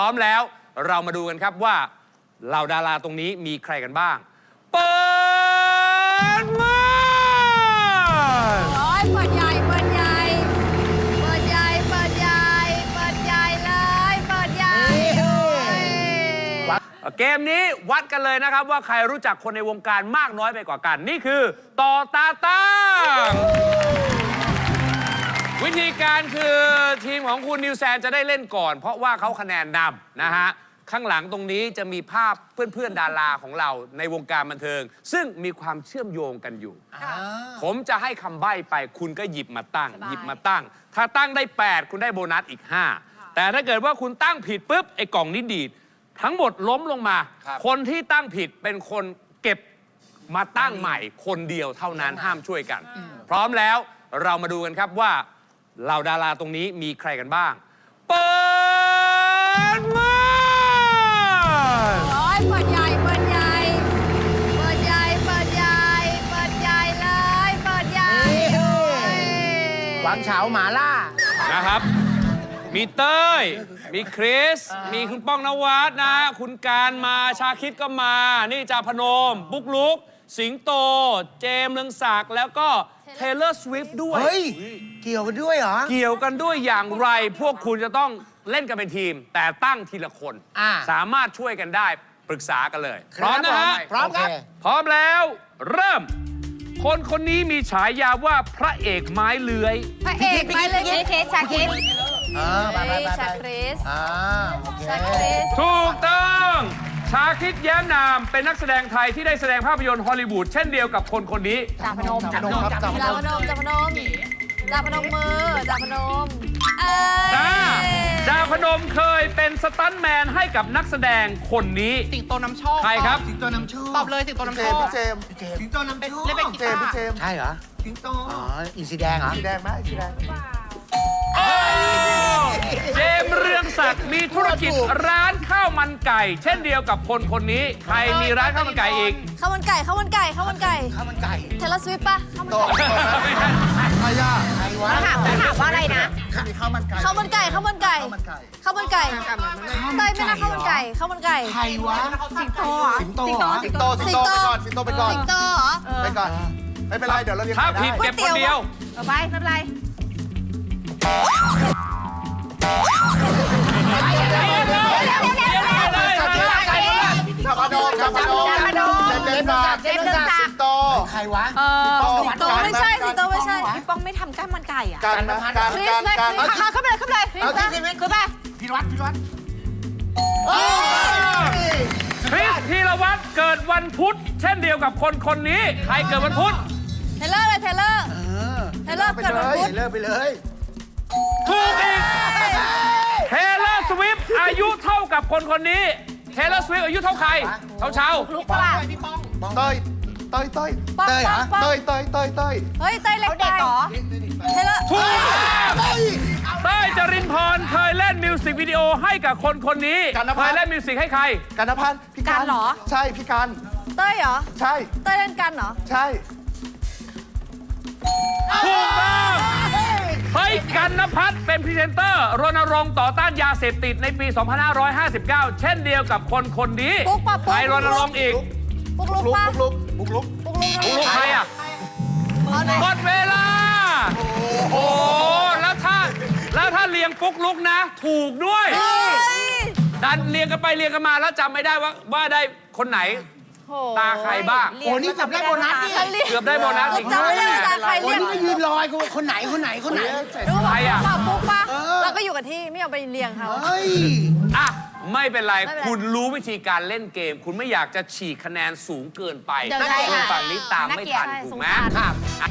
พร้อมแล้วเรามาดูกันครับว่าเหล่าดาราตรงนี้มีใครกันบ้าง เปิดมาโอ้ยเปิดใหญ่ เปิดใหญ่ เปิดใหญ่ เปิดใหญ่ เปิดใหญ่เลย เปิดใหญ่โอ้ยเกมนี้วัดกันเลยนะครับว่าใครรู้จักคนในวงการมากน้อยไปกว่ากัน นี่คือต่อตาตั้ง วิธีการคือทีมของคุณนิวแซนจะได้เล่นก่อน เพราะว่าเขาคะแนนนำนะฮะ ข้างหลังตรงนี้จะมีภาพเพื่อนๆ ดาราของเราในวงการบันเทิง ซึ่งมีความเชื่อมโยงกันอยู่ ผมจะให้คำใบ้ไปคุณก็หยิบมาตั้ง หยิบมาตั้ง ถ้าตั้งได้ 8 คุณได้โบนัสอีก 5 แต่ถ้าเกิดว่าคุณตั้งผิดปุ๊บไอ้กล่องนี้ดีดทั้งหมดล้มลงมา คนที่ตั้งผิดเป็นคนเก็บมาตั้งใหม่คนเดียวเท่านั้นห้ามช่วยกัน พร้อมแล้วเรามาดูกันครับว่า เหล่าดาราตรงนี้มีใครกันบ้าง เปิดมาโอ้ยเปิดใหญ่ เปิดใหญ่ เปิดใหญ่ เปิดใหญ่ เปิดใหญ่เลย เปิดใหญ่โอ้ยหวังเฉาหมาล่า นะครับ มีเต้ย มีคริส มีคุณป้องนวัดนะ คุณการมา ชาคิดก็มา นี่จาพนมบุกลุก สิงโต เจมส์เรืองศักดิ์แล้วก็เทเลอร์สวิฟด้วย เฮ้ย เกี่ยวกันด้วยเหรอ เกี่ยวกันด้วยอย่างไร พวกคุณจะต้องเล่นกันเป็นทีม แต่ตั้งทีละคน อ่าสามารถช่วยกันได้ปรึกษากันเลย พร้อมนะฮะพร้อมครับพร้อมแล้วเริ่ม คนคนนี้มีฉายาว่าพระเอกไม้เลื้อย พระเอกไปเลยเคสชาคิดอ่าไปไปไปชาไปคริส อ่าโอเค ชาคริส ถูกต้อง ชาคิดแย้มนามเป็นนักแสดงไทยที่ได้แสดงภาพยนตร์ฮอลลีวูดเช่นเดียวกับคนคนนี้ จ่าพนมจับนมครับจับนจ่ามพนมจ่าพนมจ่าพนมมือจ่าพนม เอ้ยจ้าดาพนมเคยเป็นสตันท์แมนให้กับนักแสดงคนนี้ สิงโตนำโชคใครครับ สิงโตนำโชคตอบเลยสิงโตนำโชคเจมส์พี่เจมส์สิงโตนำเป็นโชคเล่นเป็นกีเจมตาส์พี่ร์เจมส์ใช่เหรอ สิงโต อ๋ออินสีแดงเหรอ สีแดงไหมสีแดง เจมส์เรืองศักดิ์มีธุรกิจร้านข้าวมันไก่ เช่นเดียวกับคนคนนี้ ใครมีร้านข้าวมันไก่อีกข้าวมันไก่ข้าวมันไก่ข้าวมันไก่ข้าวมันไก่เทเลสวิปปะข้าวมันโตไก่ไม่ใช่ใครย่าใครวะถามถามว่าอะไรนะมีข้าวมันไก่ข้าวมันไก่ข้าวมันไก่ข้าวมันไก่ข้าวมันไก่เต้ยไม่น่าข้าวมันไก่ข้าวมันไก่ใครวะสิงโตเหรอสิงโตเหรอสิงโตสิงโตไปก่อนสิงโตไปก่อนสิงโตเหรอไปก่อนไม่เป็นไรเดี๋ยวเราเรียนถ้าได้ผิดเก็บคนเดียวเอาไปไม่เป็นไร ศักดิ์เจมส์ศักดิ์สิงโต ใครวะ เออสิงโตไม่ใช่สิงโตไม่ใช่ พี่ป้องไม่ทำก้าวมันไก่อะการนะการคริสการไหมการคริสเอาเข้าไปเลยเข้าไปเลยเอาที่สิบเอ็ดขึ้นไปพี่วัดพี่วัดคริสพีรวัตรเกิดวันพุธ เช่นเดียวกับคนคนนี้ ใครเกิดวันพุธ เทเลอร์เลยเทเลอร์เออเทเลอร์ไปเกิดเลวันยพุธเลิกไปเลยถูกอีกเทเลอร์สวิฟอายุเท่ากับคนคนนี้ เทเลอร์สวิฟอายุเท่าใครเท่าเชาลุกเปล่าพี่ป้องเต้ย เต้ยเต้ยป๊อกเต้ยเหรอป๊อกเต้ยเต้ยเต้ยเต้ยเฮ้ยเต้ยเล็กเขาไปเด็กเหรอเทเลอร์ถูกเต้ยจรินพรเคยเล่นมิวสิกวิดีโอให้กับคนคนนี้เคยเล่นมิวสิกให้ใคร กันพันธ์พี่การกันเหรอ ใช่พี่การเต้ยเหรอ ใช่เต้ยเล่นกันเหรอ ใช่ถูกต้องเฮ้ยกันนพัฒน์เป็นพรีเซนเตอร์รณรงค์ต่อต้านยาเสพติดในปี 2559 เช่นเดียวกับคนคนนี้ปุ๊กปะปุ๊ก ใครรณรงค์อีก ปุกลุกลุกปะลุกลุกลุกปุกลุกลูกใครอะเอาหน่อยหมดเวลา โอ้โหแล้วถ้า แล้วถ้าเรียงปุ๊กลุกนะ ถูกด้วยเฮ้ยดันเรียงกันไปเรียงกันมาแล้วจำไม่ได้ว่าว่าได้คนไหนโหตาใครบ้าง โอ้นี่จับได้โบนัสดิฉันเรียกเกือบได้โบนัสอีกจำไม่ได้ว่าตาใครโอ้เรียกนี่ก็ยืนรอยกูคนไหนคนไหนคนไหนรู้ใครว่าอะปุ๊กปะเออเราก็อยู่กับที่ไม่เอาไปเรียงเขาเฮ้ยอะ ไม่เป็นไร ไม่เป็นไรคุณรู้วิธีการเล่นเกม คุณไม่อยากจะฉีกคะแนนสูงเกินไปเดี๋ยวได้คุณค่ะฝั่งนี้ตามไม่ทันน่าเกลียดถูกไหมสงสาร ครับอะ